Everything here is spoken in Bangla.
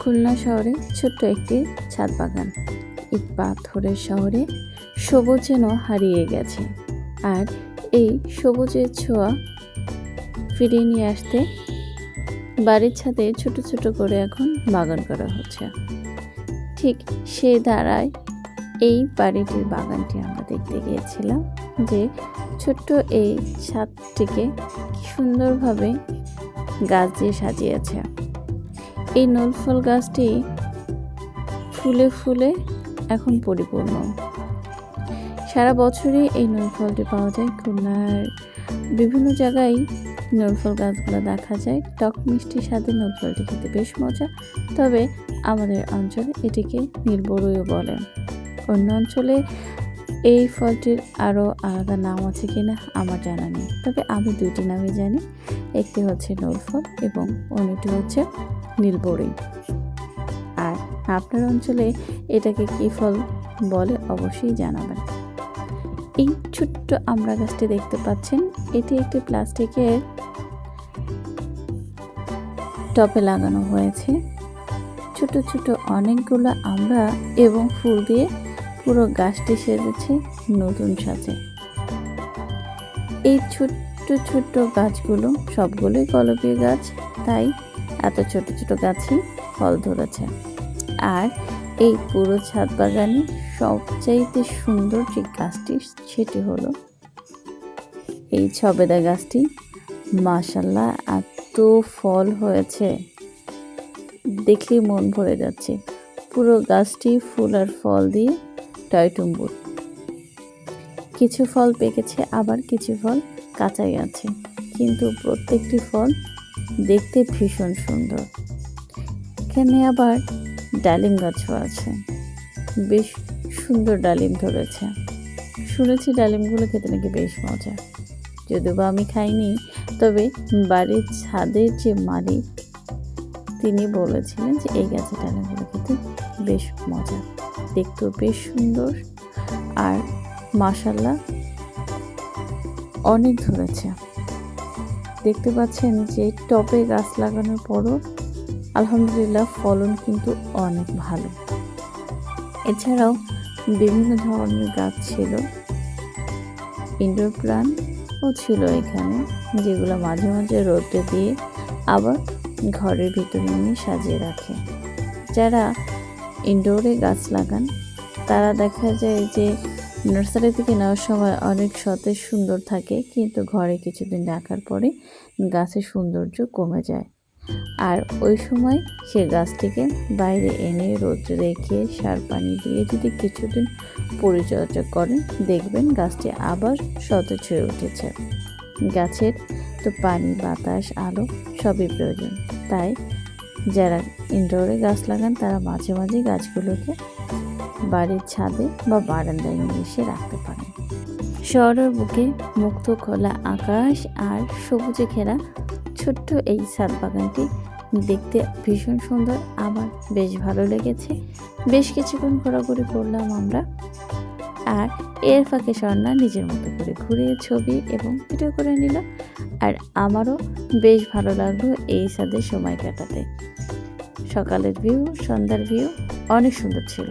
খুলনা শহরে ছোট্ট একটি ছাদ বাগান। ইট পাথরের শহরে সবুজ যেন হারিয়ে গেছে। আর এই সবুজের ছোঁয়া ফিরিয়ে নিয়ে আসতে বাড়ির ছাদে ছোট ছোট করে এখন বাগান করা হচ্ছে। ঠিক সেই ধারায় এই বাড়িটির বাগানটি আমরা দেখতে গিয়েছিলাম যে ছোট্ট এই ছাদটিকে সুন্দরভাবে গাছ দিয়ে সাজিয়েছে। এই নলফল গাছটি ফুলে ফুলে এখন পরিপূর্ণ। সারা বছরই এই নলফলটি পাওয়া যায়। খুলনার বিভিন্ন জায়গায় নলফল গাছগুলো দেখা যায়। টক মিষ্টির সাথে নলফলটি খেতে বেশ মজা। তবে আমাদের অঞ্চলে এটিকে নীলবরুইও বলে। অন্য অঞ্চলে এই ফলটির আরও আলাদা নাম আছে কিনা আমার জানা নেই। তবে আমি দুইটি নামে জানি। একটি হচ্ছে নলফল এবং অন্যটি হচ্ছে নীলবরই আর আপনার অঞ্চলে এটাকে কী ফল বলে অবশ্যই জানাবেন। এই ছোট্ট আমড়া গাছটি দেখতে পাচ্ছেন। এটি একটি প্লাস্টিকের টপে লাগানো হয়েছে। ছোট ছোট অনেকগুলো আমড়া এবং ফুল দিয়ে পুরো গাছটি সেজেছে নতুন সাজে। এই ছোট্ট ছোট্ট গাছগুলো সবগুলোই কলপীয় গাছ, তাই এত ছোট ছোট গাছই ফল ধরেছে। আর এই পুরো ছাদ বাগানে সবচাইতে সুন্দর যে গাছটি, সেটি হলো এই ছবেদা গাছটি। মাশাল্লাহ এত ফল হয়েছে। দেখলেই মন ভরে যাচ্ছে। পুরো গাছটি ফুল আর ফল দিয়ে টয়টুম্বুর কিছু ফল পেকেছে, আবার কিছু ফল কাঁচাই আছে। কিন্তু প্রত্যেকটি ফল দেখতে ভীষণ সুন্দর। এখানে আবার ডালিম গাছও আছে। বেশ সুন্দর ডালিম ধরেছে। শুনেছি ডালিমগুলো খেতে নাকি বেশ মজা। যদিও বা আমি খাইনি, তবে বাড়ির ছাদের যে মালিক, তিনি বলেছিলেন যে এই গাছের ডালিমগুলো খেতে বেশ মজা। দেখতেও বেশ সুন্দর। আর মাসাল্লাহ অনেক ধরেছে। দেখতে পাচ্ছেন যে টবে গাছ লাগানোর পরও আলহামদুলিল্লাহ ফলন কিন্তু অনেক ভালো। এছাড়াও বিভিন্ন ধরনের গাছ ছিল। ইনডোর প্লান্টও ছিল এখানে, যেগুলো মাঝে মাঝে রোদে দিয়ে আবার ঘরের ভিতরে নিয়ে সাজিয়ে রাখে। যারা ইনডোরে গাছ লাগান। তারা দেখা যায় যে নার্সারি থেকে নেওয়ার সময় অনেক সতেজ সুন্দর থাকে, কিন্তু ঘরে কিছুদিন রাখার পরে গাছের সৌন্দর্য কমে যায়। আর ওই সময় সে গাছটিকে বাইরে এনে রোদ্রে রেখে সার পানি দিয়ে যদি কিছুদিন পরিচর্যা করেন, দেখবেন গাছটি আবার সতেজ হয়ে উঠেছে। গাছের তো পানি, বাতাস, আলো সবই প্রয়োজন। তাই যারা ইনডোরে গাছ লাগান, তারা মাঝে মাঝে গাছগুলোকে বাড়ির ছাদে বা বারান্দায় নিয়ে এসে রাখতে পারেন। শহরের বুকে মুক্ত খোলা আকাশ আর সবুজে ঘেরা ছোট্ট এই ছাদ বাগানটি দেখতে ভীষণ সুন্দর। আমার বেশ ভালো লেগেছে। বেশ কিছুক্ষণ ঘোরাঘুরি করলাম আমরা। আর এর ফাঁকে স্বর্ণা নিজের মতো করে ঘুরে ছবি এবং ভিডিও করে নিল। আর আমারও বেশ ভালো লাগল এই সাদের সময় কাটাতে। সকালের ভিউ সন্ধ্যার ভিউ অনেক সুন্দর ছিল।